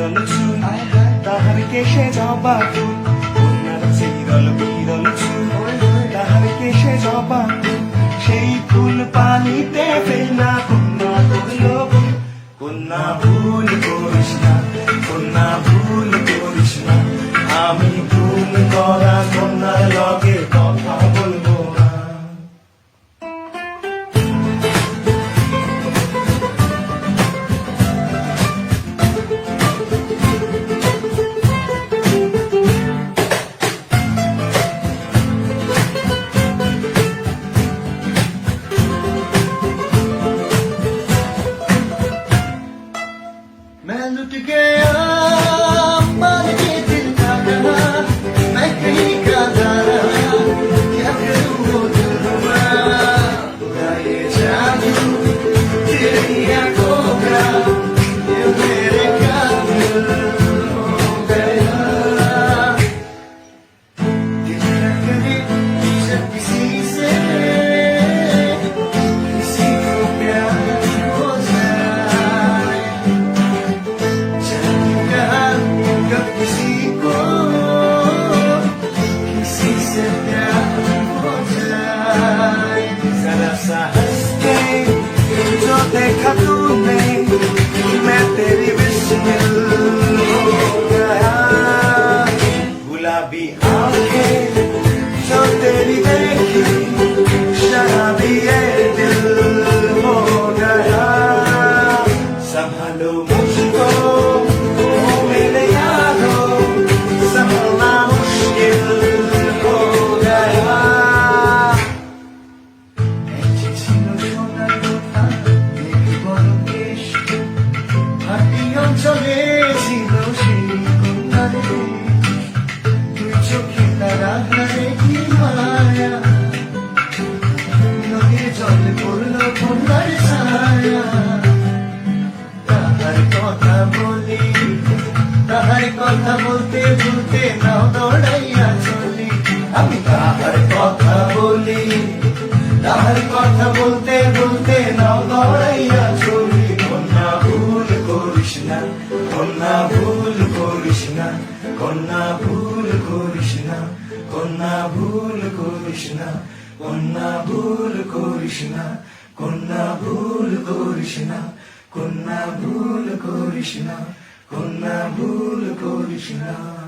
গেল চুল তাহার কেশে জবা ফুল। again. দেখা তো কথা বলতে বলতে নাও দৌড়াইয়া চলি। আমি তাহার কথা বলি। তাহার কথা বলতে বলতে নাও দৌড়াইয়া চলি। কন্যা, ভুল করিস না। কন্যা, ভুল করিস না। কন্যা, ভুল করিস না। কন্যা, ভুল করিস না। কন্যা, ভুল করিস না। কন্যা, ভুল করিস না। কন্যা, ভুল করিস না। কন্যা, ভুল Krishna.